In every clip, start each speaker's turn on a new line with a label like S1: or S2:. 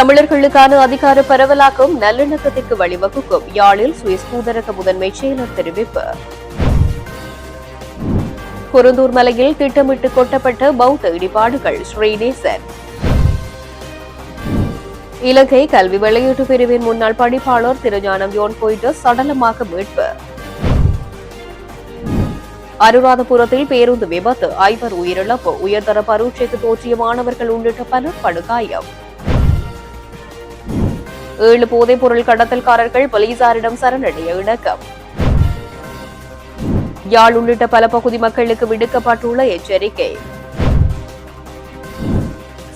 S1: தமிழர்களுக்கான அதிகார பரவலாக்கம் நல்லிணக்கத்திற்கு வழிவகுக்கும். யாழில் சுவிஸ் தூதரக முதன்மை செயலர் தெரிவிப்பு. குருந்தூர் மலையில் திட்டமிட்டு கொட்டப்பட்ட பௌத்த இடிபாடுகள் ஸ்ரீநேசன். இலங்கை கல்வி விளையாட்டு பிரிவின் முன்னாள் பணிப்பாளர் திருஞானம் யோன் போயிட்டு சடலமாக மீட்பு. அனுராதபுரத்தில் பேருந்து விபத்து ஐவர் உயிரிழப்பு உயர்தர பரீட்சைக்கு தோற்றிய மாணவர்கள் உள்ளிட்ட பலர் படுகாயம். ஏழு போதைப் பொருள் கடத்தல்காரர்கள் போலீசாரிடம் சரணடைய இணக்கம். யாழ் உள்ளிட்ட பல பகுதி மக்களுக்கு விடுக்கப்பட்டுள்ள எச்சரிக்கை.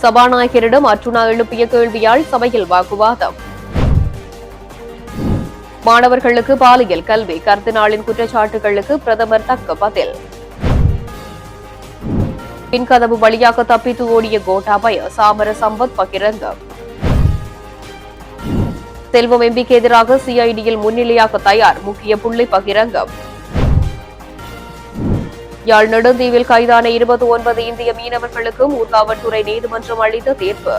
S1: சபாநாயகரிடம் அர்ஜுனா எழுப்பிய கேள்வியால் சபையில் வாக்குவாதம். மாணவர்களுக்கு பாலியல் கல்வி கர்தினாளின் குற்றச்சாட்டுகளுக்கு பிரதமர் தக்க பதில். பின்கதவு வழியாக தப்பித்து ஓடிய கோட்டாபய சாமர சம்பத் பகிரங்கம். செல்வம் எம்பிக்கு எதிராக சிஐடியில் முன்னிலையாக தயார் முக்கிய புள்ளி பகிரங்கம். யாழ் நெடுந்தீவில் கைதான இருபத்தி ஒன்பது இந்திய மீனவர்களுக்கும் ஊர்காவல்துறை நீதிமன்றம் அளித்த தீர்ப்பு.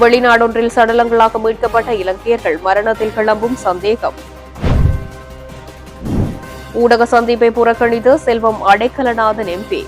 S1: வெளிநாடொன்றில் சடலங்களாக மீட்கப்பட்ட இலங்கையர்கள் மரணத்தில் கிளம்பும் சந்தேகம். ஊடக சந்திப்பை புறக்கணித்து செல்வம் அடைக்கலநாதன் எம்பி.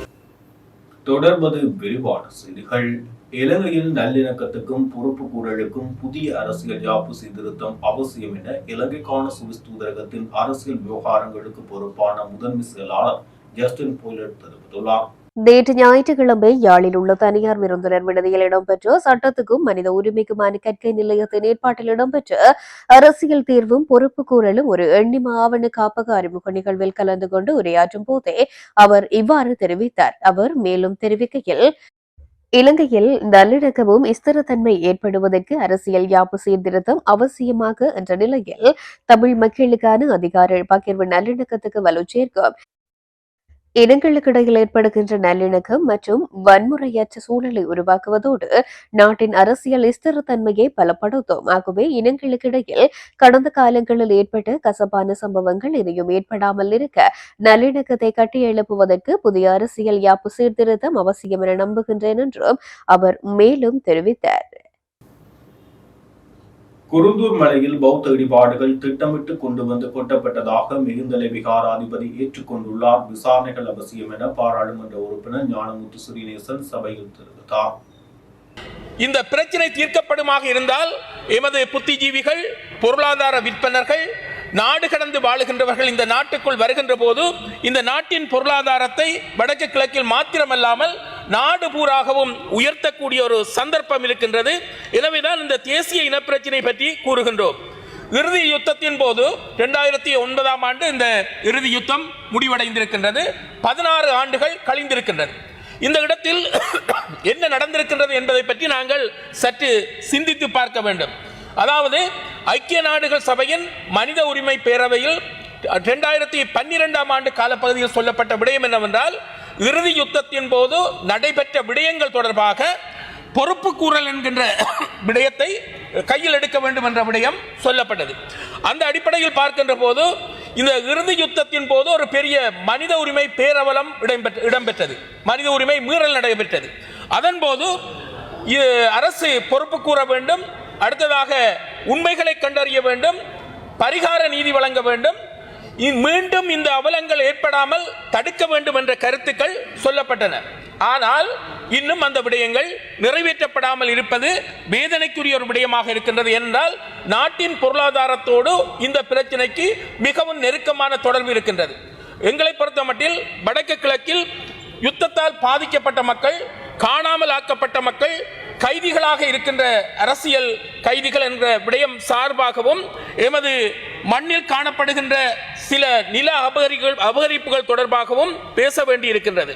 S2: தொடர்வது விரிவான செய்திகள். இலங்கையில் நல்லிணக்கத்துக்கும் பொறுப்பு கூறலுக்கும் புதிய அரசியல் யாப்பு சீர்திருத்தம் அவசியம் என இலங்கைக்கான சுவிஸ் தூதரகத்தின் அரசியல் விவகாரங்களுக்கு பொறுப்பான முதன்மை செயலாளர் ஜஸ்டின் போய்லட் தெரிவித்துள்ளார்.
S1: நேற்று ஞாயிற்றுக்கிழமை யாழில் உள்ள தனியார் விருந்தினர் விடுதியில் இடம்பெற்ற சட்டத்துக்கும் மனித உரிமைக்குமான கற்கை நிலையத்தின் ஏற்பாட்டில் இடம்பெற்ற அரசியல் தீர்வும் பொறுப்பு கூறலும் ஒரு எண்ணிம ஆவண காப்பக அறிமுக நிகழ்வில் கலந்து கொண்டு உரையாற்றும் போதே அவர் இவ்வாறு தெரிவித்தார். அவர் மேலும் தெரிவிக்கையில் இலங்கையில் நல்லிணக்கமும் ஸ்திரத்தன்மை ஏற்படுவதற்கு அரசியல் யாப்பு சீர்திருத்தம் அவசியமாக என்ற நிலையில் தமிழ் மக்களுக்கான அதிகார பகிர்வு நல்லிணக்கத்துக்கு வலு சேர்க்கும் இனங்களுக்கிடையில் ஏற்படுகின்ற நல்லிணக்கம் மற்றும் வன்முறையற்ற சூழலை உருவாக்குவதோடு நாட்டின் அரசியல் ஸ்திரத்தன்மையை பலப்படுத்தும். ஆகவே இனங்களுக்கிடையில் கடந்த காலங்களில் ஏற்பட்ட கசப்பான சம்பவங்கள் இனியும் ஏற்படாமல் இருக்க நல்லிணக்கத்தை கட்டியெழுப்புவதற்கு புதிய அரசியல் யாப்பு சீர்திருத்தம் அவசியம் என நம்புகின்றேன் என்றும் அவர் மேலும் தெரிவித்தார்.
S2: குருந்தூர் மலையில் பௌத்த இடிபாடுகள் திட்டமிட்டு கொண்டு வந்து கொட்டப்பட்டதாக மிகுந்தலை விகாராதிபதி ஏற்றுக்கொண்டுள்ளார். விசாரணைகள் அவசியம் என பாராளுமன்ற உறுப்பினர் ஞானமுத்து ஸ்ரீநேசன் சபையில் தெரிவித்தார்.
S3: இந்த பிரச்சனை தீர்க்கப்படுமாக இருந்தால் எமது புத்திஜீவிகள் பொருளாதார விற்பனர்கள் நாடு கடந்து வாழுகின்றவர்கள் இந்த நாட்டுக்குள் வருகின்ற போது இந்த நாட்டின் பொருளாதாரத்தை வடக்கு கிழக்கில் மாத்திரமல்லாமல் நாடு பூராகவும் உயர்த்தக்கூடிய ஒரு சந்தர்ப்பம் இருக்கின்றது. எனவேதான் இந்த தேசிய இனப்பிரச்சினை பற்றி கூறுகின்றோம். இறுதி யுத்தத்தின் போது இரண்டாயிரத்தி ஒன்பதாம் ஆண்டு இந்த இறுதி யுத்தம் முடிவடைந்திருக்கின்றது. பதினாறு ஆண்டுகள் கழிந்திருக்கின்றது. இந்த இடத்தில் என்ன நடந்திருக்கின்றது என்பதை பற்றி நாங்கள் சற்று சிந்தித்து பார்க்க வேண்டும். அதாவது ஐக்கிய நாடுகள் சபையின் மனித உரிமை பேரவையில் இரண்டாயிரத்தி பன்னிரெண்டாம் ஆண்டு காலப்பகுதியில் சொல்லப்பட்ட விடயம் என்னவென்றால் இறுதி யுத்தத்தின் போது நடைபெற்ற விடயங்கள் தொடர்பாக பொறுப்பு கூறல் என்கின்ற விடயத்தை கையில் எடுக்க வேண்டும் என்ற விடயம் சொல்லப்பட்டது. அந்த அடிப்படையில் பார்க்கின்ற போது இந்த இறுதி யுத்தத்தின் போது ஒரு பெரிய மனித உரிமை பேரவலம் இடம்பெற்ற இடம்பெற்றது. மனித உரிமை மீறல் நடைபெற்றது. அதன் போது அரசு பொறுப்பு கூற வேண்டும் அடுத்ததாக உண்மைகளை கண்டறிய வேண்டும் பரிகார நீதி வழங்க வேண்டும் மீண்டும் இந்த அவலங்கள் ஏற்படாமல் தடுக்க வேண்டும் என்ற கருத்துக்கள் சொல்லப்பட்டன. ஆனால் இன்னும் அந்த விடயங்கள் நிறைவேற்றப்படாமல் இருப்பது வேதனைக்குரிய ஒரு விடயமாக இருக்கின்றது என்றால் நாட்டின் பொருளாதாரத்தோடு இந்த பிரச்சனைக்கு மிகவும் நெருக்கமான தொடர்பு இருக்கின்றது. எங்களை பொறுத்தமட்டில் வடக்கு கிழக்கில் யுத்தத்தால் பாதிக்கப்பட்ட மக்கள் காணாமல் ஆக்கப்பட்ட மக்கள் கைதிகளாக இருக்கின்ற அரசியல் கைதிகள் என்ற விடயம் சார்பாகவும் எமது மண்ணில் காணப்படுகின்ற சில நில அபகரிகள் அபகரிப்புகள் தொடர்பாகவும் பேச வேண்டி இருக்கின்றது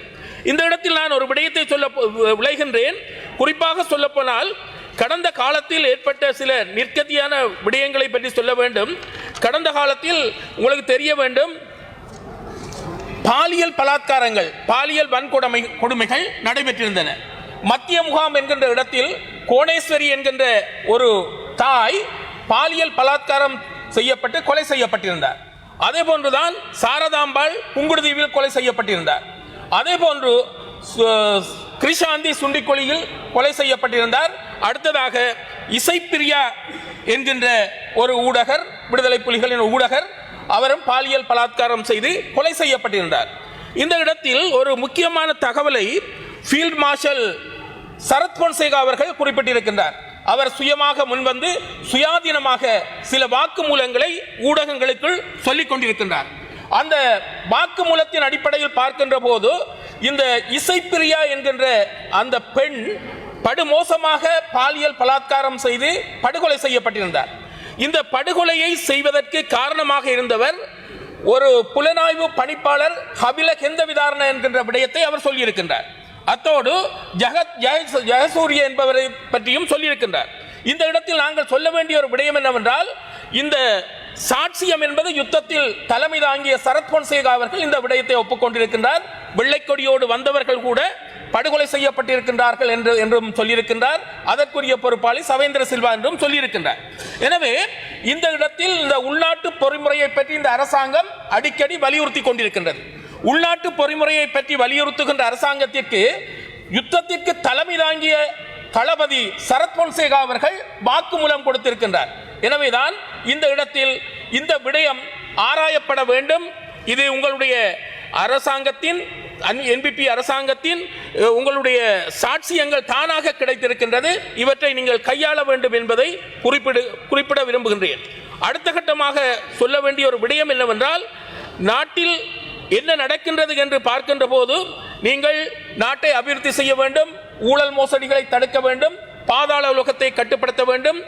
S3: இந்த இடத்தில் நான் ஒரு விடயத்தை சொல்ல விளைகின்றேன். குறிப்பாக சொல்லப்போனால் கடந்த காலத்தில் ஏற்பட்ட சில நிற்கத்தியான விடயங்களை பற்றி சொல்ல வேண்டும். கடந்த காலத்தில் உங்களுக்கு தெரிய வேண்டும் பாலியல் பலாத்காரங்கள் பாலியல் வன்கொடுமை கொடுமைகள் நடைபெற்றிருந்தன. மத்திய முகாம் என்கின்ற இடத்தில் கோணேஸ்வரி என்கின்ற ஒரு தாய் பாலியல் பலாத்காரம் செய்யப்பட்டு கொலை செய்யப்பட்டிருந்தார். அதே போன்றுதான் சாரதாம்பாள் புங்குடுதீவில் கொலை செய்யப்பட்டிருந்தார். அதே போன்று கிருஷாந்தி சுண்டிக்கொழியில் கொலை செய்யப்பட்டிருந்தார். அடுத்ததாக இசைப்பிரியா என்கின்ற ஒரு ஊடகர் விடுதலை புலிகளின் ஊடகர் அவரும் பாலியல் பலாத்காரம் செய்து கொலை செய்யப்பட்டிருந்தார். இந்த இடத்தில் ஒரு முக்கியமான தகவலை ஃபீல்ட் மார்ஷல் சரத் பொன்சேகா அவர்கள் குறிப்பிட்டிருக்கின்றார். அவர் சுயமாக முன்வந்து சுயாதீனமாக சில வாக்குமூலங்களை ஊடகங்களுக்குள் சொல்லிக் கொண்டிருக்கின்றார். அந்த வாக்குமூலத்தின் அடிப்படையில் பார்க்கின்ற போது இந்த இசைப்பிரியா என்கின்ற அந்த பெண் படுமோசமாக பாலியல் பலாத்காரம் செய்து படுகொலை செய்யப்பட்டிருந்தார். இந்த படுகொலையை செய்வதற்கு காரணமாக இருந்தவர் ஒரு புலனாய்வு பணிப்பாளர் ஹபில கெந்த விதாரண என்கின்ற விடயத்தை அவர் சொல்லியிருக்கின்றார். அத்தோடு ஜெகத் ஜெய- ஜெயசூரிய என்பவரை பற்றியும் சொல்லியிருக்கின்றார். இந்த இடத்தில் நாங்கள் சொல்ல வேண்டிய ஒரு விடயம் என்னவென்றால் இந்த சாட்சியம் என்பது யுத்தத்தில் தலைமை தாங்கிய சரத் பொன்சேகா அவர்கள் இந்த விடயத்தை ஒப்புக்கொண்டிருக்கின்றார். வெள்ளைக்கொடியோடு வந்தவர்கள் கூட படுகொலை செய்யப்பட்டிருக்கின்றார்கள் என்று என்றும் சொல்லியிருக்கின்றார். அதற்குரிய பொறுப்பாளி சவேந்திர சில்வா என்றும் சொல்லியிருக்கின்றார். எனவே இந்த இடத்தில் இந்த உள்நாட்டு பொறிமுறையை பற்றி இந்த அரசாங்கம் அடிக்கடி வலியுறுத்தி கொண்டிருக்கின்றது. உள்நாட்டு பொறிமுறையை பற்றி வலியுறுத்துகின்ற அரசாங்கத்திற்கு யுத்தத்திற்கு தலைமை தாங்கிய தளபதி சரத் பொன்சேகா அவர்கள் வாக்குமூலம் கொடுத்திருக்கின்றார். எனவேதான் இந்த இடத்தில் இந்த விடயம் ஆராயப்பட வேண்டும். இது உங்களுடைய அரசாங்கத்தின் என்பிபி அரசாங்கத்தின் உங்களுடைய சாட்சியங்கள் தானாக கிடைத்திருக்கின்றது. இவற்றை நீங்கள் கையாள வேண்டும் என்பதை குறிப்பிடு குறிப்பிட விரும்புகின்றேன். அடுத்த கட்டமாக சொல்ல வேண்டிய ஒரு விடயம் என்னவென்றால் நாட்டில் என்ன நடக்கின்றது என்று பார்க்கின்ற போது நீங்கள் நாட்டை அபிவிருத்தி செய்ய வேண்டும் ஊழல் மோசடிகளை தடுக்க வேண்டும் பாதாள உலகத்தை கட்டுப்படுத்த வேண்டும்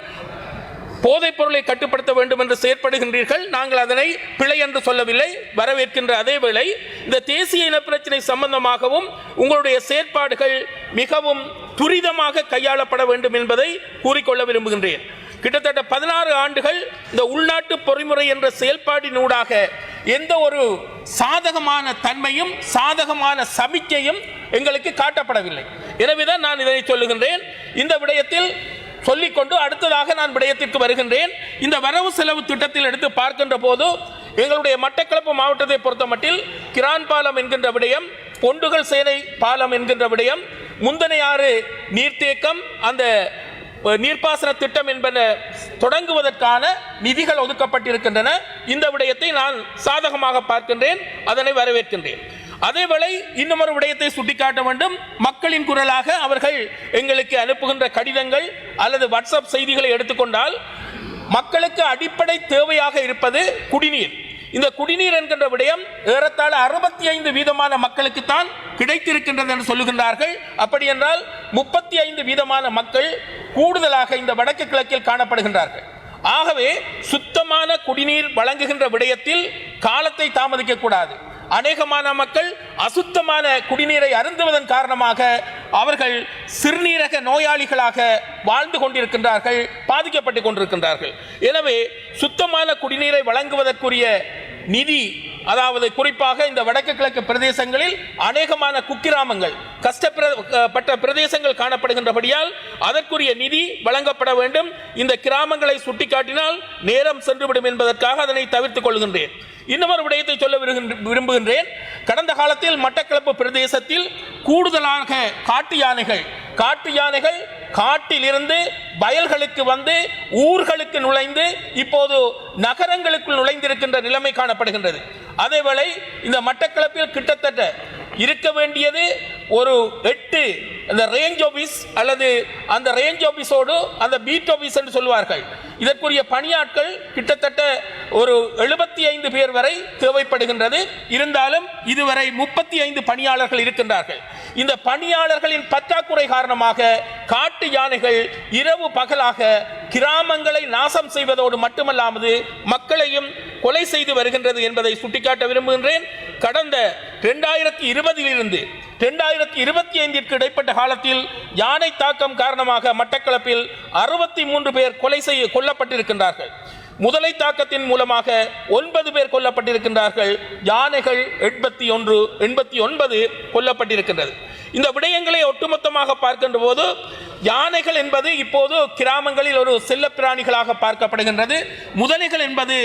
S3: போதைப் பொருளை கட்டுப்படுத்த வேண்டும் என்று செயற்படுகின்றீர்கள். நாங்கள் அதனை பிழை என்று சொல்லவில்லை வரவேற்கின்ற அதே வேளை இந்த தேசிய இனப்பிரச்சினை சம்பந்தமாகவும் உங்களுடைய செயற்பாடுகள் மிகவும் துரிதமாக கையாளப்பட வேண்டும் என்பதை கூறிக்கொள்ள விரும்புகின்றேன். கிட்டத்தட்ட பதினாறு ஆண்டுகள் இந்த உள்நாட்டு பொறிமுறை என்ற செயல்பாடினூடாக எந்த ஒரு சாதகமான தன்மையும் சாதகமான சமிக்கையும் எங்களுக்கு காட்டப்படவில்லை. எனவேதான் நான் இதனை சொல்லுகின்றேன். இந்த விடயத்தில் சொல்லிக்கொண்டு அடுத்ததாக நான் விடயத்திற்கு வருகின்றேன். இந்த வரவு செலவு திட்டத்தில் எடுத்து பார்க்கின்ற போது எங்களுடைய மட்டக்களப்பு மாவட்டத்தை பொறுத்தமட்டில் கிரான் பாலம் என்கின்ற விடயம் பொண்டுகள் சேனை பாலம் என்கின்ற விடயம் முந்தனையாறு நீர்த்தேக்கம் அந்த நீர்ப்பாசன திட்டம் என்பன தொடங்குவதற்கான நிதிகள் ஒதுக்கப்பட்டிருக்கின்றன. இந்த விடயத்தை நான் சாதகமாக பார்க்கின்றேன் அதனை வரவேற்கின்றேன். அதேவேளை இன்னும் ஒரு விடயத்தை சுட்டிக்காட்ட வேண்டும். மக்களின் குரலாக அவர்கள் எங்களுக்கு அனுப்புகின்ற கடிதங்கள் அல்லது வாட்ஸ்அப் செய்திகளை எடுத்துக்கொண்டால் மக்களுக்கு அடிப்படை தேவையாக இருப்பது குடிநீர். இந்த குடிநீர் என்கின்ற விடயம் ஏறத்தாழ அறுபத்தி ஐந்து வீதமான மக்களுக்கு தான் கிடைத்திருக்கின்றது என்று சொல்லுகின்றார்கள். அப்படி என்றால் முப்பத்தி ஐந்து வீதமான மக்கள் கூடுதலாக இந்த வடக்கு கிழக்கில் காணப்படுகின்றார்கள். ஆகவே சுத்தமான குடிநீர் வழங்குகின்ற விடயத்தில் காலத்தை தாமதிக்க கூடாது அநேகமான மக்கள் அசுத்தமான குடிநீரை அருந்துவதன் காரணமாக அவர்கள் சிறுநீரக நோயாளிகளாக வாழ்ந்து கொண்டிருக்கின்றார்கள் பாதிக்கப்பட்டு கொண்டிருக்கின்றார்கள். எனவே சுத்தமான குடிநீரை வழங்குவதற்குரிய நிதி அதாவது குறிப்பாக இந்த வடக்கு கிழக்கு பிரதேசங்களில் அநேகமான குக்கிராமங்கள் கஷ்டப்பட்ட பிரதேசங்கள் காணப்படுகின்றபடியால் அதற்குரிய நிதி வழங்கப்பட வேண்டும். இந்த கிராமங்களை சுட்டிக்காட்டினால் நேரம் சென்றுவிடும் என்பதற்காக அதனை தவிர்த்துக் கொள்கின்றேன். இன்னமொரு விடயத்தை சொல்ல விரும்புகின்றேன். கடந்த காலத்தில் மட்டக்களப்பு பிரதேசத்தில் கூடுதலாக காட்டு யானைகள் காட்டு யானைகள் காட்டிலிருந்து வயல்களுக்கு வந்து ஊர்களுக்கு நுழைந்து இப்போது நகரங்களுக்குள் நுழைந்திருக்கின்ற நிலைமை காணப்படுகின்றது. அதேவேளை இந்த மட்டக்களப்பில் கிட்டத்தட்ட இருக்க வேண்டியது ஒரு எட்டு அந்த ரேஞ்ச் ஆஃபீஸ் அல்லது அந்த ரேஞ்ச் ஆஃபீஸோடு அந்த பீட் ஆஃபீஸ் என்று சொல்வார்கள் இதற்குரிய பணியாட்கள் கிட்டத்தட்ட ஒரு எழுபத்தி ஐந்து பேர் வரை தேவைப்படுகின்றது. இருந்தாலும் இதுவரை முப்பத்தி ஐந்து பணியாளர்கள் இருக்கின்றார்கள். இந்த பணியாளர்களின் பற்றாக்குறை காரணமாக காட்டு யானைகள் இரவு பகலாக கிராமங்களை நாசம் செய்வதோடு மட்டுமல்லாமல் மக்களையும் கொலை செய்து வருகின்றது என்பதை சுட்டிக்காட்ட விரும்புகின்றேன். கடந்த இரண்டாயிரத்தி இருபதிலிருந்து இரண்டாயிரத்தி இருபத்தி ஐந்திற்கு இடைப்பட்ட காலத்தில் யானை தாக்கம் காரணமாக மட்டக்களப்பில் அறுபத்தி மூன்று பேர் கொலை செய்ய கொல்லப்பட்டிருக்கின்றார்கள். முதலை தாக்கத்தின் மூலமாக ஒன்பது பேர் கொல்லப்பட்டிருக்கின்றார்கள். யானைகள் எண்பத்தி ஒன்று எண்பத்தி ஒன்பது கொல்லப்பட்டிருக்கின்றது. இந்த விடயங்களை ஒட்டுமொத்தமாக பார்க்கின்ற போது யானைகள் என்பது இப்போது கிராமங்களில் ஒரு செல்ல பிராணிகளாக பார்க்கப்படுகின்றது. முதலைகள் என்பது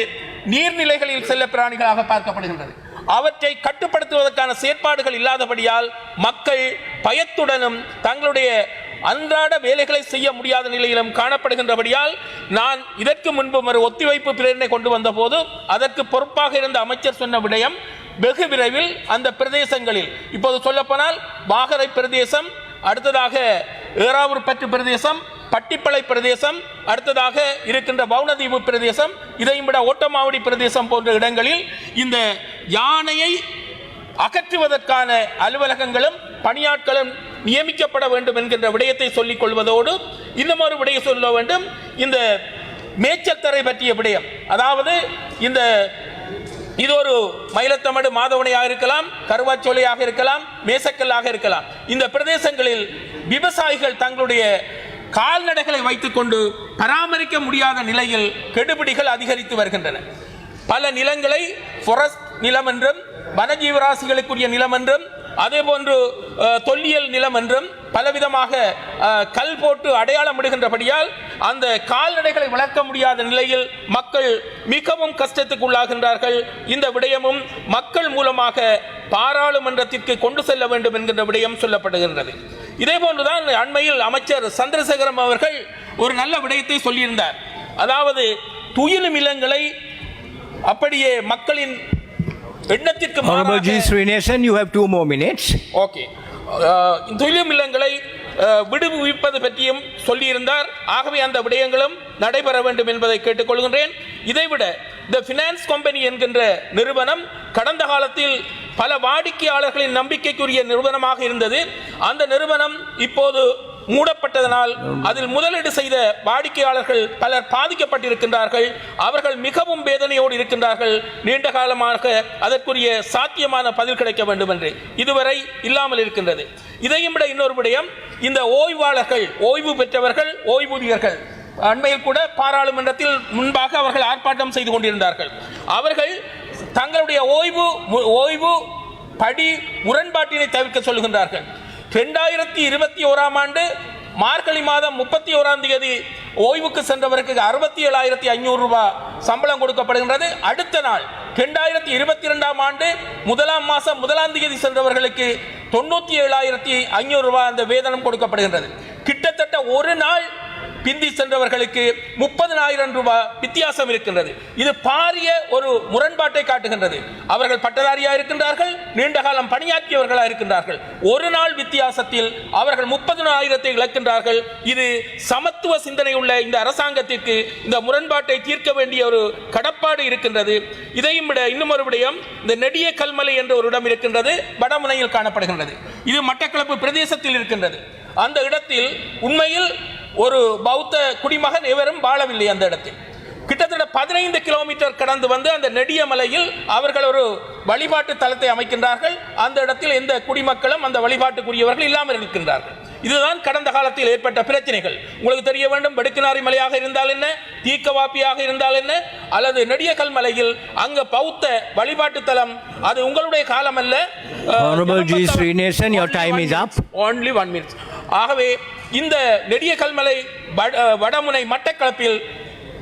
S3: நீர்நிலைகளில் செல்ல பிராணிகளாக பார்க்கப்படுகின்றது. அவற்றை கட்டுப்படுத்துவதற்கான செயற்பாடுகள் இல்லாதபடியால் மக்கள் பயத்துடனும் தங்களுடைய அன்றாட வேலைகளை செய்ய முடியாத நிலையிலும் காணப்படுகின்றபடியால் நான் இதற்கு முன்பு ஒரு ஒத்திவைப்பு பிரேரணை கொண்டு வந்தபோது அதற்கு பொறுப்பாக இருந்த அமைச்சர் சொன்ன விடயம் வெகு விரைவில் அந்த பிரதேசங்களில். இப்போது சொல்லப்போனால் வாகரை பிரதேசம் அடுத்ததாக ஏறாவூர் பற்று பிரதேசம் பட்டிப்பளை பிரதேசம் அடுத்ததாக இருக்கின்ற வவுனதீவு பிரதேசம் இதையும் விட ஓட்டமாவடி பிரதேசம் போன்ற இடங்களில் இந்த யானையை அகற்றுவதற்கான அலுவலகங்களும் பணியாட்களும் நியமிக்கப்பட வேண்டும் என்கின்ற விடயத்தை சொல்லிக் கொள்வதோடு இன்னும் ஒரு விடயம் சொல்ல வேண்டும். இந்த மேய்ச்சல் தரை பற்றிய விடயம். அதாவது இந்த இது ஒரு மயிலத்தமடு மாதவனையாக இருக்கலாம் கருவாச்சோலையாக இருக்கலாம் மேசக்கல்லாக இருக்கலாம். இந்த பிரதேசங்களில் விவசாயிகள் தங்களுடைய கால்நடைகளை வைத்துக்கொண்டு பராமரிக்க முடியாத நிலையில் கெடுபிடிகள் அதிகரித்து வருகின்றன. பல நிலங்களை forest நிலம் என்றும் வனஜீவராசிகளுக்குரிய நிலம் என்றும் அதே போன்று தொல்லியல் நிலம் என்றும் பலவிதமாக கல் போட்டு அடையாளம் இடுகின்றபடியால் அந்த கால்நடைகளை வளர்க்க முடியாத நிலையில் மக்கள் மிகவும் கஷ்டத்துக்கு உள்ளாகின்றார்கள் இந்த விடயமும் மக்கள் மூலமாக பாராளுமன்றத்திற்கு கொண்டு செல்ல வேண்டும் என்கின்ற விடயம் சொல்லப்படுகின்றது. இதே போன்றுதான் அண்மையில் அமைச்சர் சந்திரசேகரம் அவர்கள் ஒரு நல்ல விடயத்தை சொல்லியிருந்தார். அதாவது துயிலும் இல்லங்களை அப்படியே மக்களின் எண்ணத்திற்கு மாறாக
S4: you have two more minutes.
S3: Okay துயிலும் இல்லங்களை விடுவிப்பது பற்றியும் சொல்லியிருந்தார். ஆகவே அந்த விடயங்களும் நடைபெற வேண்டும் என்பதை கேட்டுக்கொள்கின்றேன். இதைவிட த ஃபினான்ஸ் கம்பெனி என்கின்ற நிறுவனம் கடந்த காலத்தில் பல வாடிக்கையாளர்களின் நம்பிக்கைக்குரிய நிறுவனமாக இருந்தது. அந்த நிறுவனம் இப்போது மூடப்பட்டதனால் அதில் முதலீடு செய்த வாடிக்கையாளர்கள் பலர் பாதிக்கப்பட்டிருக்கின்றார்கள். அவர்கள் மிகவும் வேதனையோடு இருக்கின்றார்கள். நீண்ட காலமாக அதற்குரிய சாத்தியமான பதில் கிடைக்க வேண்டும் என்று இதுவரை இல்லாமல் இருக்கின்றது. இதையும் விட இன்னொரு விடயம் இந்த ஓய்வாளர்கள் ஓய்வு பெற்றவர்கள் ஓய்வூதியர்கள் அண்மையில் கூட பாராளுமன்றத்தில் முன்பாக அவர்கள் ஆர்ப்பாட்டம் செய்து கொண்டிருந்தார்கள். அவர்கள் தங்களுடைய ஓய்வு மு- ஓய்வு படி முரண்பாட்டினை தவிர்க்க சொல்லுகின்றார்கள். ரெண்டாயிரத்தி இருபத்தி ஓராம் ஆண்டு மார்கழி மாதம் முப்பத்தி ஓராம் தேதி ஓய்வுக்கு சென்றவருக்கு அறுபத்தி ஏழாயிரத்தி ஐநூறு ரூபாய் சம்பளம் கொடுக்கப்படுகின்றது. அடுத்த நாள் ரெண்டாயிரத்தி இருபத்தி ரெண்டாம் ஆண்டு முதலாம் மாதம் முதலாம் தேதி சென்றவர்களுக்கு தொண்ணூற்றி ஏழாயிரத்தி ஐநூறு ரூபாய் அந்த வேதனம் கொடுக்கப்படுகின்றது. கிட்டத்தட்ட ஒரு நாள் பிந்தி சென்றவர்களுக்கு முப்பதனாயிரம் ரூபாய் வித்தியாசம் இருக்கின்றது. இது பாரிய ஒரு முரண்பாட்டை காட்டுகின்றது. அவர்கள் பட்டதாரியா இருக்கின்றார்கள் நீண்ட காலம் பணியாற்றியவர்களா இருக்கின்றார்கள். ஒரு நாள் வித்தியாசத்தில் அவர்கள் முப்பதனாயிரத்தை இழக்கின்றார்கள். இது சமத்துவ சிந்தனை உள்ள இந்த அரசாங்கத்திற்கு இந்த முரண்பாட்டை தீர்க்க வேண்டிய ஒரு கடப்பாடு இருக்கின்றது. இதையும் விட இன்னும் ஒரு விடயம் இந்த நெடிய கல்மலை என்ற ஒரு இடம் இருக்கின்றது வடமுனையில் காணப்படுகின்றது. இது மட்டக்களப்பு பிரதேசத்தில் இருக்கின்றது. அந்த இடத்தில் உண்மையில் ஒரு பௌத்த குடிமகன் எவரும் வாழவில்லை அந்த இடத்தில். கிட்டத்தட்ட பதினைந்து கிலோமீட்டர் கடந்து வந்து அந்த நெடிய மலையில் அவர்கள் ஒரு வழிபாட்டு தலத்தை அமைக்கின்றார்கள். அந்த இடத்தில் எந்த குடிமக்களும் அந்த வழிபாட்டுக்குரியவர்கள் இல்லாமல் இருக்கின்றார்கள். இதுதான் கடந்த காலத்தில் ஏற்பட்ட பிரச்சனைகள். உங்களுக்கு தெரிய வேண்டும் வெடுக்கினாரி மலையாக இருந்தால் என்ன? தீக்கவாப்பியாக இருந்தால் என்ன? அல்லது நெடியக்கல் மலையில் அங்க பௌத்த வழிபாட்டு தலம் அது உங்களுடைய காலம் அல்ல
S4: Honorable G. Srinivasan, your time is up.
S3: only one minute. ஆகவே இந்த நெடிய கல்மலை வட- வடமுனை மட்டக்களப்பில்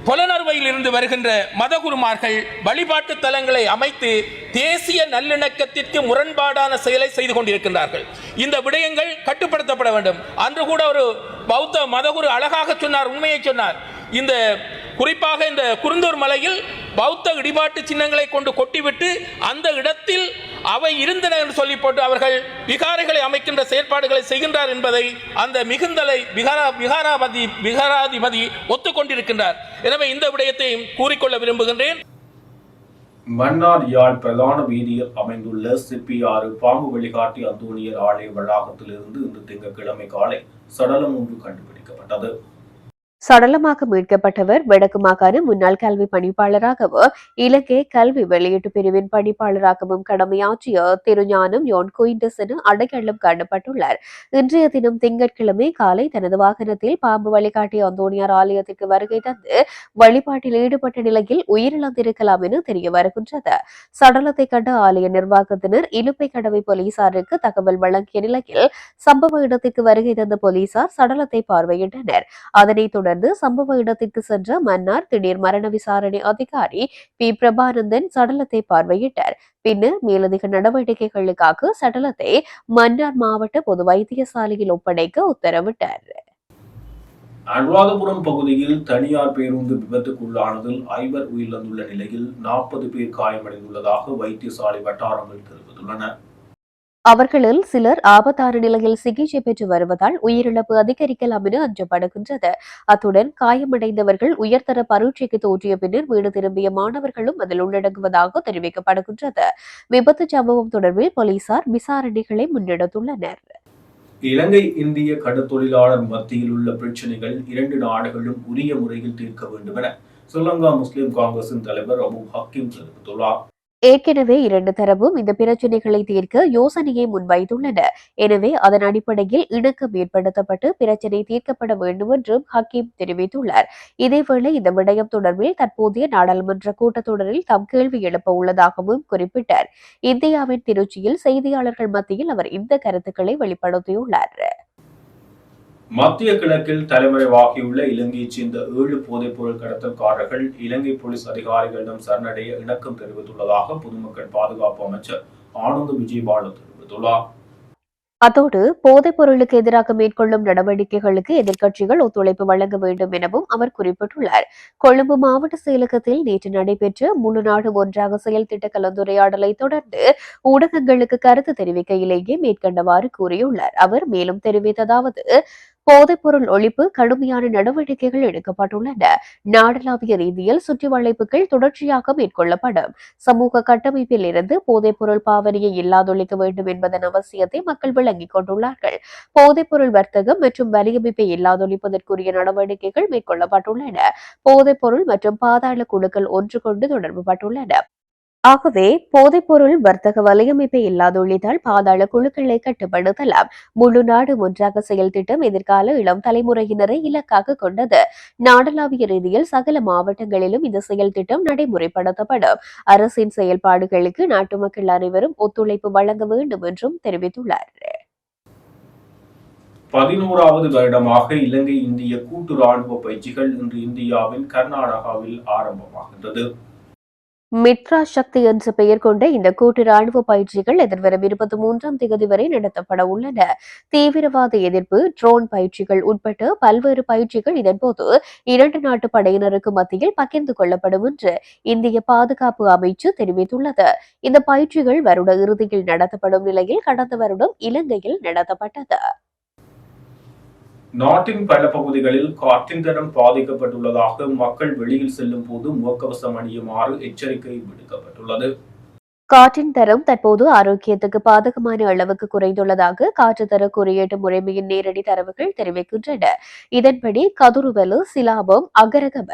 S3: புலனறுவையில் இருந்து வருகின்ற மதகுருமார்கள் வழிபாட்டு தலங்களை அமைத்து தேசிய நல்லிணக்கத்திற்கு முரண்பாடான செயலை செய்து கொண்டிருக்கின்றார்கள். இந்த விடயங்கள் கட்டுப்படுத்தப்பட வேண்டும். அன்று கூட ஒரு பௌத்த மதகுரு அழகாக சொன்னார் உண்மையை சொன்னார். இந்த குறிப்பாக இந்த குருந்தூர் மலையில் பௌத்த இடிபாட்டு சின்னங்களை கொண்டு கொட்டிவிட்டு அந்த இடத்தில் அவை இருந்தன என்று சொல்லி போட்டு அவர்கள் விகாரைகளை அமைக்கின்ற செயற்பாடுகளை செய்கின்றார் என்பதை அந்த மிகுந்தலை விகாரா விகாராபதி விகாராதிபதி ஒத்துக்கொண்டிருக்கின்றார். எனவே இந்த விடயத்தையும் கூறிக்கொள்ள விரும்புகின்றேன்.
S2: மன்னார் யாழ் பிரதான வீதியில் அமைந்துள்ள சிப்பியாறு பாம்பு வழிகாட்டி அந்தோனியர் ஆலய வளாகத்திலிருந்து இன்று திங்கட்கிழமை காலை சடலம் ஒன்று கண்டுபிடிக்கப்பட்டது.
S1: சடலமாக மீட்கப்பட்டவர் வடக்கு மாகாண முன்னாள் கல்வி பணிப்பாளராகவும் இலங்கை கல்வி வெளியீட்டு பிரிவின் பணிப்பாளராகவும் கடமையாற்றிய திருஞானம் யோன் குயின்டஸ் என அடையாளம் காணப்பட்டுள்ளார். இன்றைய தினம் திங்கட்கிழமை காலை தனது வாகனத்தில் பாம்பு வழிகாட்டிய அந்தோணியார் ஆலயத்திற்கு வருகை தந்து வழிபாட்டில் ஈடுபட்ட நிலையில் உயிரிழந்திருக்கலாம் என தெரிய வருகின்றது. சடலத்தை கண்ட ஆலய நிர்வாகத்தினர் இலுப்பை கடவை போலீசாருக்கு தகவல் வழங்கிய நிலையில் சம்பவ இடத்திற்கு வருகை தந்த போலீசார் சடலத்தை பார்வையிட்டனர். அதனைத் தொடர்ந்து தொடர்ந்து சம்பவ இடத்திற்கு சென்ற மன்னார் திடீர் மரண விசாரணை அதிகாரி பி. பிரபானந்தன் சடலத்தை பார்வையிட்டார். பின்னர் மேலதிக நடவடிக்கைகளுக்காக சடலத்தை மன்னார் மாவட்ட பொது வைத்தியசாலையில் ஒப்படைக்க உத்தரவிட்டார்.
S2: அனுராதபுரம் பகுதியில் தனியார் பேருந்து விபத்துக்குள்ளானதில் ஐவர் உயிரிழந்துள்ள நிலையில் நாற்பது பேர் காயமடைந்துள்ளதாக வைத்தியசாலை வட்டாரங்கள் தெரிவித்துள்ளன.
S1: அவர்களில் சிலர் ஆபத்தான நிலையில் சிகிச்சை பெற்று வருவதால் உயிரிழப்பு அதிகரிக்கலாம் என அஞ்சப்படுகின்றது. அத்துடன் காயமடைந்தவர்கள் உயர்தர பரீட்சைக்கு தோற்றிய பின்னர் வீடு திரும்பிய மாணவர்களும் அதில் உள்ளடங்குவதாக தெரிவிக்கப்படுகின்றது. விபத்து சம்பவம் தொடர்பில் போலீசார் விசாரணைகளை முன்னெடுத்துள்ளனர்.
S2: இலங்கை இந்திய கடற்தொழிலாளர் மத்தியில் உள்ள பிரச்சனைகள் இரண்டு நாடுகளும் உரிய முறையில் தீர்க்க வேண்டும் என ஸ்ரீலங்கா முஸ்லிம் காங்கிரசின் தலைவர் அபு ஹக்கீம் தெரிவித்துள்ளார்.
S1: ஏற்கனவே இரண்டு தரப்பும் இந்த பிரச்சினைகளை தீர்க்க யோசனையை முன்வைத்துள்ளன எனவே அதன் அடிப்படையில் இணக்கம் ஏற்படுத்தப்பட்டு பிரச்சினை தீர்க்கப்பட வேண்டும் என்றும் ஹக்கீம் தெரிவித்துள்ளார். இதேவேளை இந்த விடயம் தொடர்பில் தற்போதைய நாடாளுமன்ற கூட்டத்தொடரில் தாம் கேள்வி எழுப்ப உள்ளதாகவும் குறிப்பிட்டார். இந்தியாவின் திருச்சியில் செய்தியாளர்கள் மத்தியில் அவர் இந்த கருத்துக்களை வெளிப்படுத்தியுள்ளார்.
S2: மத்திய கிழக்கில் தலைமறைவாகியுள்ள இலங்கையைச் சேர்ந்த ஏழு போதைப்பொருள் கடத்தல்காரர்கள் இலங்கை போலீஸ் அதிகாரிகளிடம் சரணடைய இணக்கம் தெரிவித்துள்ளதாக பொதுமக்கள் பாதுகாப்பு அமைச்சர் ஆனந்த் விஜயபாலு தெரிவித்துள்ளார்.
S1: அதோடு போதைப் பொருளுக்கு எதிராக மேற்கொள்ளும் நடவடிக்கைகளுக்கு எதிர்க்கட்சிகள் ஒத்துழைப்பு வழங்க வேண்டும் எனவும் அவர் குறிப்பிட்டுள்ளார். கொழும்பு மாவட்ட செயலகத்தில் நேற்று நடைபெற்ற முழு நாடு ஒன்றாக செயல் திட்ட கலந்துரையாடலை தொடர்ந்து ஊடகங்களுக்கு கருத்து தெரிவிக்கையிலேயே மேற்கண்டவாறு கூறியுள்ளார். அவர் மேலும் தெரிவித்ததாவது போதைப்பொருள் ஒழிப்பு கடுமையான நடவடிக்கைகள் எடுக்கப்பட்டுள்ளன. நாடளாவிய ரீதியில் சுற்றி வளைப்புகள் தொடர்ச்சியாக மேற்கொள்ளப்படும். சமூக கட்டமைப்பில் இருந்து போதைப்பொருள் பாவனையை இல்லாதொழிக்க வேண்டும் என்பதன் அவசியத்தை மக்கள் விளங்கிக் கொண்டுள்ளார்கள். போதைப்பொருள் வர்த்தகம் மற்றும் வலியமைப்பை இல்லாதொழிப்பதற்குரிய நடவடிக்கைகள் மேற்கொள்ளப்பட்டுள்ளன. போதைப்பொருள் மற்றும் பாதாள குழுக்கள் ஒன்று கொண்டு தொடர்பு பட்டுள்ளன ஆகவே போதைப்பொருள் வர்த்தக வலையமைப்பை இல்லாதொழித்தால் பாதாள குழுக்களை கட்டுப்படுத்தலாம். முழு நாடு ஒன்றாக செயல் திட்டம் எதிர்கால இளம் தலைமுறையினரை இலக்காக கொண்டது. நாடளாவிய ரீதியில் சகல மாவட்டங்களிலும் இந்த செயல் திட்டம் நடைமுறைப்படுத்தப்படும். அரசின் செயல்பாடுகளுக்கு நாட்டு மக்கள் அனைவரும் ஒத்துழைப்பு வழங்க வேண்டும் என்றும் தெரிவித்துள்ளார்.
S2: பதினோராவது வருடமாக இலங்கை இந்திய கூட்டு ராணுவ பயிற்சிகள் இன்று இந்தியாவின் கர்நாடகாவில் ஆரம்பமாகின்றது.
S1: மித்ரா சக்தி என்ற பெயர் கொண்ட இந்த கூட்டு ராணுவ பயிற்சிகள் எதிர்வரும் இருபத்தி மூன்றாம் தேதி வரை நடத்தப்பட உள்ளன. தீவிரவாத எதிர்ப்பு ட்ரோன் பயிற்சிகள் உட்பட்டு பல்வேறு பயிற்சிகள் இதன்போது இரண்டு நாட்டு படையினருக்கு மத்தியில் பகிர்ந்து கொள்ளப்படும் என்று இந்திய பாதுகாப்பு அமைச்சு தெரிவித்துள்ளது. இந்த பயிற்சிகள் வருட இறுதியில் நடத்தப்படும் நிலையில் கடந்த வருடம் இலங்கையில் நடத்தப்பட்டது.
S2: நாட்டின் பல பகுதிகளில் காற்றின் தரம் பாதிக்கப்பட்டுள்ளதாக மக்கள் வெளியில் செல்லும் போது முகக்கவசம் அணியுமாறு எச்சரிக்கை விடுக்கப்பட்டுள்ளது.
S1: காற்றின் தரம் தற்போது ஆரோக்கியத்துக்கு பாதகமான அளவுக்கு குறைந்துள்ளதாக காற்று தர குறியீட்டு முறைமையின் நேரடி தரவுகள் தெரிவிக்கின்றன. இதன்படி கதுருவலு சிலாபம் அகரகம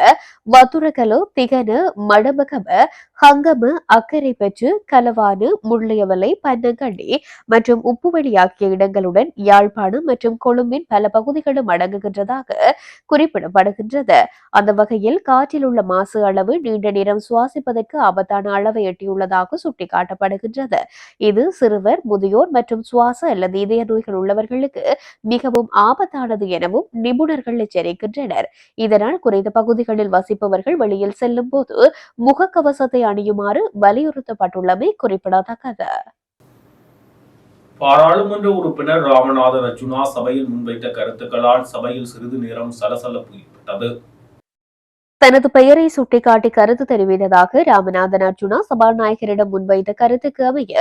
S1: வத்துரகலு திகன மடமகம ஹங்கம அக்கரை பெற்று கலவானு முள்ளியவலை பன்னங்கண்டி மற்றும் உப்புவெளி ஆகிய இடங்களுடன் யாழ்ப்பாணம் மற்றும் கொழும்பின் பல பகுதிகளும் அடங்குகின்றதாக குறிப்பிடப்படுகின்றது. அந்த வகையில் காற்றில் உள்ள மாசு அளவு நீண்ட நேரம் சுவாசிப்பதற்கு ஆபத்தான அளவை எட்டியுள்ளதாக சுட்டிக்காட்டப்படுகின்றது. இது சிறுவர் முதியோர் மற்றும் சுவாச அல்லது இதய நோய்கள் உள்ளவர்களுக்கு மிகவும் ஆபத்தானது எனவும் நிபுணர்கள் எச்சரிக்கின்றனர். இதனால் குறைந்த பகுதிகளில் வசிப்பவர்கள் வெளியில் செல்லும் போது முகக்கவசத்தை அணியுமாறு வலியுறுத்தப்பட்டுள்ளமை குறிப்பிடத்தக்கது.
S2: பாராளுமன்ற உறுப்பினர் ராமநாதன் அர்ஜுனா சபையில் முன்வைத்த கருத்துக்களால் சபையில் சிறிது நேரம் சலசலப்பு ஏற்பட்டது.
S1: தனது பெயரை சுட்டிக்காட்டி கருத்து தெரிவித்ததாக ராமநாதன் அர்ஜுனா சபாநாயகரிடம் முன்வைத்த கருத்துக்கு அமைய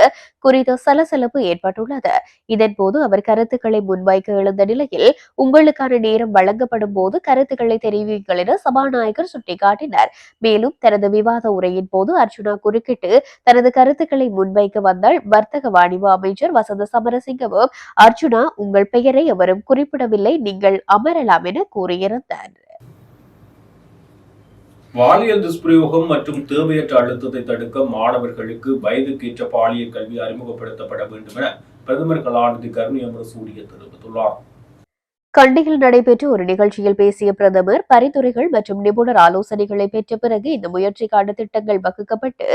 S1: குறித்த சலசலப்பு ஏற்பட்டுள்ளது. இதன்போது அவர் கருத்துக்களை முன்வைக்க எழுந்த நிலையில் உங்களுக்கான நேரம் வழங்கப்படும் போது கருத்துக்களை தெரிவிங்கள் என சபாநாயகர் சுட்டிக்காட்டினார். மேலும் தனது விவாத உரையின் போது அர்ஜுனா குறுக்கிட்டு தனது கருத்துக்களை முன்வைக்க வந்தால் வர்த்தக வாணிப அமைச்சர் வசந்த சமரசிங்கவும் அர்ஜுனா உங்கள் பெயரை எவரும் குறிப்பிடவில்லை நீங்கள் அமரலாம் என கூறியிருந்தார்.
S2: பாலியல் துஷ்பிரயோகம் மற்றும் தேவையற்ற அழுத்தத்தை தடுக்க மாணவர்களுக்கு வயதுக்கேற்ற பாலியல் கல்வி அறிமுகப்படுத்தப்பட வேண்டும் என பிரதமர் கலாநிதி கருணி அமரசூரிய தெரிவித்துள்ளார்.
S1: கண்டியில் நடைபெற்ற ஒரு நிகழ்ச்சியில் பேசிய பிரதமர் பரிந்துரைகள் மற்றும் நிபுணர் ஆலோசனைகளை பெற்ற பிறகு இந்த முயற்சிக்கான திட்டங்கள் வகுக்கப்பட்டு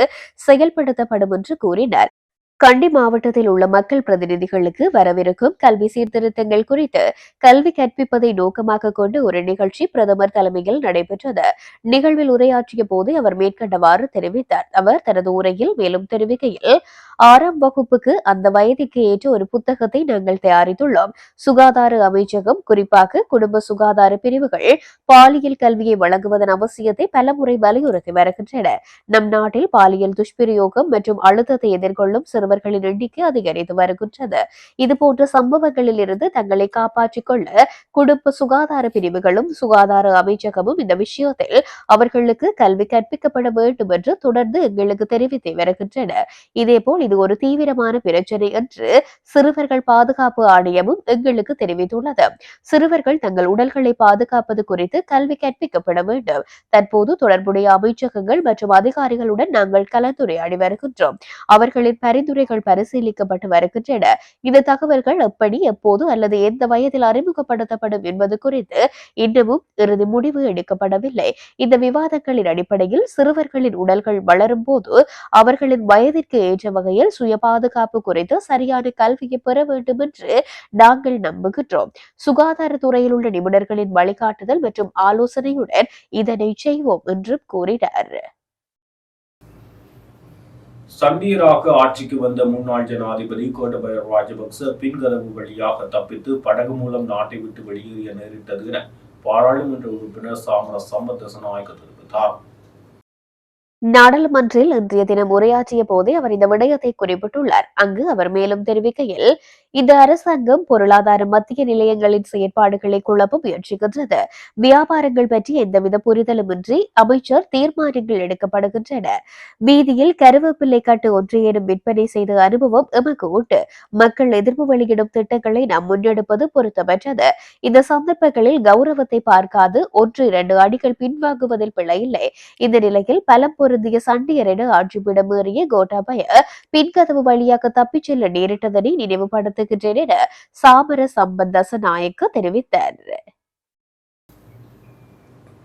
S1: செயல்படுத்தப்படும் என்று கூறினார். கண்டி மாவட்டத்தில் உள்ள மக்கள் பிரதிநிதிகளுக்கு வரவிருக்கும் கல்வி சீர்திருத்தங்கள் குறித்து கல்வி கற்பிப்பதை நோக்கமாக கொண்டு ஒரு நிகழ்ச்சி பிரதமர் தலைமையில் நடைபெற்றது. நிகழ்வில் உரையாற்றிய போது அவர் மேற்கண்டவாறு தெரிவித்தார். அவர் தனது உரையில் மேலும் தெரிவிக்கையில் ஆறாம் வகுப்புக்கு அந்த வயதிற்கு ஏற்ற ஒரு புத்தகத்தை நாங்கள் தயாரித்துள்ளோம். சுகாதார அமைச்சகம் குறிப்பாக குடும்ப சுகாதார பிரிவுகள் பாலியல் கல்வியை வழங்குவதன் அவசியத்தை பலமுறை வலியுறுத்தி வருகின்றன. நம் நாட்டில் பாலியல் துஷ்பிரயோகம் மற்றும் அழுத்தத்தை எதிர்கொள்ளும் சிறுவர்களின் எண்ணிக்கை அதிகரித்து வருகின்றது. இதுபோன்ற சம்பவங்களில் இருந்து தங்களை காப்பாற்றிக் கொள்ள குடும்ப சுகாதார பிரிவுகளும் சுகாதார அமைச்சகமும் இந்த விஷயத்தில் அவர்களுக்கு கல்வி கற்பிக்கப்பட வேண்டும் என்று தொடர்ந்து எங்களுக்கு தெரிவித்து வருகின்றன. இதேபோல் இது ஒரு தீவிரமான பிரச்சனை என்று சிறுவர்கள் பாதுகாப்பு ஆணையமும் எங்களுக்கு தெரிவித்துள்ளது. சிறுவர்கள் தங்கள் உடல்களை பாதுகாப்பது குறித்து கல்வி கற்பிக்கப்பட வேண்டும். தற்போது தொடர்புடைய அமைச்சகங்கள் மற்றும் அதிகாரிகளுடன் நாங்கள் கலந்துரையாடி வருகின்றோம். அவர்களின் பரிந்துரை பரிந்துரைகள் பரிசீலிக்கப்பட்டு வருகின்றன. இந்த தகவல்கள் எப்படி எப்போது அல்லது எந்த வயதில் அறிமுகப்படுத்தப்படும் என்பது குறித்து இன்னமும் இறுதி முடிவு எடுக்கப்படவில்லை. இந்த விவாதங்களின் அடிப்படையில் சிறுவர்களின் உடல்கள் வளரும் போது அவர்களின் வயதிற்கு ஏற்ற வகையில் சுய பாதுகாப்பு குறித்து சரியான கல்வியை பெற வேண்டும் என்று நாங்கள் நம்புகின்றோம். சுகாதாரத்துறையில் உள்ள நிபுணர்களின் வழிகாட்டுதல் மற்றும் ஆலோசனையுடன் இதனை செய்வோம் என்றும் கூறினார்.
S2: சண்டியராக ஆட்சிக்கு வந்த முன்னாள் ஜனாதிபதி கோட்டபய ராஜபக்ச பின்கதவு வழியாக தப்பித்து படகு மூலம் நாட்டை விட்டு வெளியேறிய நேரிட்டது என பாராளுமன்ற உறுப்பினர் சாமர சம்பத் தசநாயக்க தெரிவித்தார்.
S1: நாடாளுமன்றில் இன்றைய தினம் உரையாற்றிய போதே அவர் இந்த விடயத்தை குறிப்பிட்டுள்ளார். அங்கு அவர் மேலும் தெரிவிக்கையில் இந்த அரசாங்கம் பொருளாதார மத்திய நிலையங்களின் செயற்பாடுகளை குழப்ப முயற்சிக்கின்றது. வியாபாரங்கள் பற்றி எந்தவித புரிதலுமின்றி அமைச்சர் தீர்மானங்கள் எடுக்கப்படுகின்றன. வீதியில் கருவேப்பிள்ளை கட்டு ஒன்றையேனும் விற்பனை செய்த அனுபவம் எமக்கு உண்டு. மக்கள் எதிர்ப்பு வெளியிடும் திட்டங்களை நாம் முன்னெடுப்பது பொருத்தமற்றது. இந்த சந்தர்ப்பங்களில் கௌரவத்தை பார்க்காது ஒன்று இரண்டு அடிகள் பின்வாங்குவதில் பிழையில்லை இந்த நிலையில் பலம் பொருந்திய சண்டியர் என ஆட்சிப்பிடம் ஏறிய கோட்டாபய பின்கதவு வழியாக தப்பிச் செல்ல நேரிட்டதனை நினைவுபடுத்துகின்றேன் என சாமர சம்பந்தச நாயக்க தெரிவித்தார்.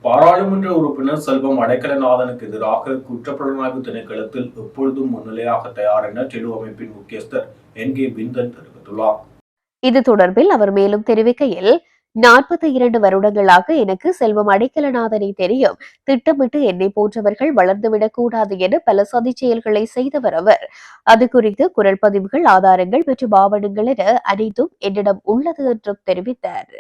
S2: பாராளுமன்ற உறுப்பினர் செல்வம் அடைக்கலநாதனுக்கு எதிராக குற்றப்புலனாய்வு திணைக்களத்தில் எப்பொழுதும் முன்னிலையாக தயார் என டெலு அமைப்பின் முக்கியஸ்தர் என் கே பிந்தன் தெரிவித்துள்ளார்.
S1: இது தொடர்பில் அவர் மேலும் தெரிவிக்கையில் நாற்பத்தி இரண்டு வருடங்களாக எனக்கு செல்வம் அடைக்கலநாதனை தெரியும். திட்டமிட்டு என்னை போன்றவர்கள் வளர்ந்துவிடக் கூடாது என பல சதி செயல்களை செய்தவர் அவர். அது குறித்து குரல் பதிவுகள் ஆதாரங்கள் மற்றும் ஆவணங்கள் என அனைத்தும் என்னிடம் உள்ளது என்றும் தெரிவித்தார்.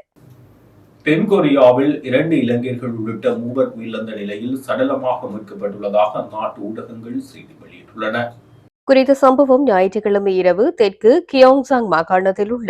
S2: தென்கொரியாவில் இரண்டு இளைஞர்கள் உள்ளிட்ட மூவர் உயிரிழந்த நிலையில் சடலமாக மீட்கப்பட்டுள்ளதாக அந்நாட்டு ஊடகங்கள் செய்தி வெளியிட்டுள்ளன.
S1: குறித்த சம்பவம் ஞாயிற்றுக்கிழமை இரவு தெற்கு கியோங்சாங் மாகாணத்தில் உள்ள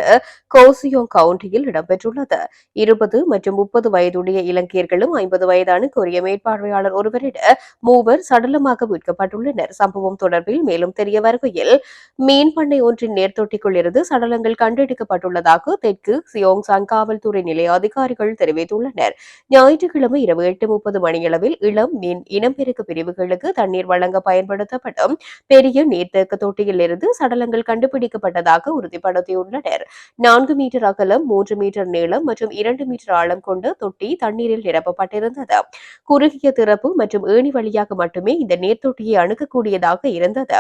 S1: கோசியோங் கவுண்டியில் இடம்பெற்றுள்ளது. இருபது மற்றும் முப்பது வயதுடைய இலங்கையர்களும் ஐம்பது வயதான கொரிய மேற்பார்வையாளர் ஒருவரிட மூவர் சடலமாக மீட்கப்பட்டுள்ளனர். சம்பவம் தொடர்பில் மேலும் தெரிய வருகையில் மீன் பண்ணை ஒன்றின் நேர்த்தொட்டிக்குள் இருந்து சடலங்கள் கண்டெடுக்கப்பட்டுள்ளதாக தெற்கு சியோங்சாங் காவல்துறை நிலைய அதிகாரிகள் தெரிவித்துள்ளனர். ஞாயிற்றுக்கிழமை இரவு எட்டு முப்பது மணியளவில் இளம் மீன் இனப்பெருக்க பிரிவுகளுக்கு தண்ணீர் வழங்க பயன்படுத்தப்படும் பெரிய நீர் தொட்டியில் தொட்டியிலிருந்து சடலங்கள் கண்டுபிடிக்கப்பட்டதாக உறுதிப்படுத்தியுள்ளனர். நான்கு மீட்டர் அகலம் மூன்று மீட்டர் நீளம் மற்றும் இரண்டு மீட்டர் ஆழம் கொண்ட தொட்டி தண்ணீரில் நிரப்பப்பட்டிருந்தது. குறுகிய திறப்பு மற்றும் ஏணி வழியாக மட்டுமே இந்த நீர்த்தொட்டியை அணுகக்கூடியதாக இருந்தது.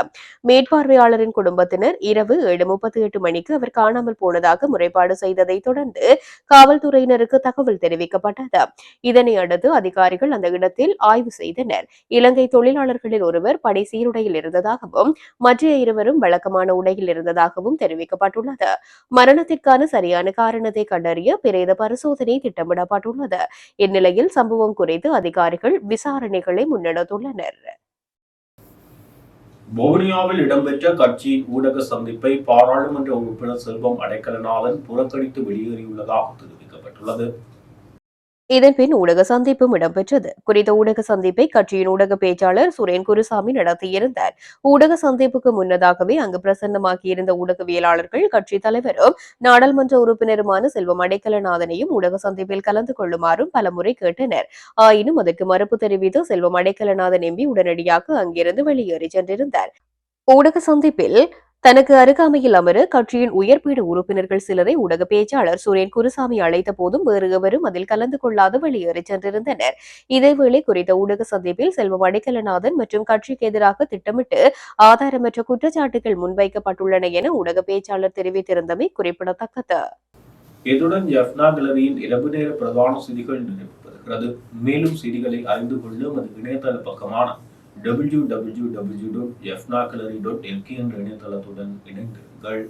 S1: மேற்பார்வையாளரின் குடும்பத்தினர் இரவு ஏழு முப்பத்தி எட்டு மணிக்கு அவர் காணாமல் போனதாக முறைப்பாடு செய்ததை தொடர்ந்து காவல்துறையினருக்கு தகவல் தெரிவிக்கப்பட்டது. இதனை அடுத்து அதிகாரிகள் அந்த இடத்தில் ஆய்வு செய்தனர். இலங்கை தொழிலாளர்களில் ஒருவர் படை சீருடையில் இருந்ததாகவும் மற்ற இருவரும் வழக்கமான உடையில் இருந்ததாகவும் தெரிவிக்கப்பட்டுள்ளது. மரணத்திற்கான சரியான காரணத்தை கண்டறிய பிரேத பரிசோதனை திட்டமிடப்பட்டுள்ளது. இந்நிலையில் சம்பவம் குறித்து அதிகாரிகள் விசாரணைகளை முன்னெடுத்துள்ளனர்.
S2: வவுனியாவில் இடம்பெற்ற கட்சியின் ஊடக சந்திப்பை பாராளுமன்ற உறுப்பினர் செல்வம் அடைக்கலநாதன் புறக்கணித்து வெளியேறியுள்ளதாக தெரிவிக்கப்பட்டுள்ளது.
S1: இதன்பின் ஊடக சந்திப்பும் இடம்பெற்றது. குறித்த ஊடக சந்திப்பை கட்சியின் ஊடக பேச்சாளர் சுரேன் குருசாமி நடத்தியிருந்தார். ஊடக சந்திப்புக்கு முன்னதாகவே அங்கு பிரசன்னமாகியிருந்த ஊடகவியலாளர்கள் கட்சி தலைவரும் நாடாளுமன்ற உறுப்பினருமான செல்வம் அடைக்கலநாதனையும் ஊடக சந்திப்பில் கலந்து கொள்ளுமாறும் பலமுறை கேட்டனர். ஆயினும் அதற்கு மறுப்பு தெரிவித்து செல்வம் அடைக்கலநாதன் எம்பி உடனடியாக அங்கிருந்து வெளியேறி சென்றிருந்தார். ஊடக சந்திப்பில் தனக்கு அருகாமையில் அமர கட்சியின் உயர்பீட உறுப்பினர்கள் சிலரை ஊடக பேச்சாளர் சுரேன் குருசாமி அழைத்த போதும் வேறு எவரும் அதில் கலந்து கொள்ளாது வெளியேறிச் சென்றிருந்தனர். இதேவேளை குறித்த ஊடக சந்திப்பில் செல்வ வடிகலநாதன் மற்றும் கட்சிக்கு எதிராக திட்டமிட்டு ஆதாரமற்ற குற்றச்சாட்டுகள் முன்வைக்கப்பட்டுள்ளன என ஊடக பேச்சாளர் தெரிவித்திருந்தமை குறிப்பிடத்தக்கது.
S2: இத்துடன் ஜப்னா கிளரியின் இரவு நேர பிரதான செய்திகள் நிறைவு பெறுகிறது. மேலும் செய்திகளை அறிந்து கொள்ள நமது இணையதள பக்கமான டபிள்யூ டபிள்யூ டபிள்யூ டாட் எஃப்னா கலரி டாட் எல்கே என்ற இணையதளத்துடன் இணைந்திருங்கள்.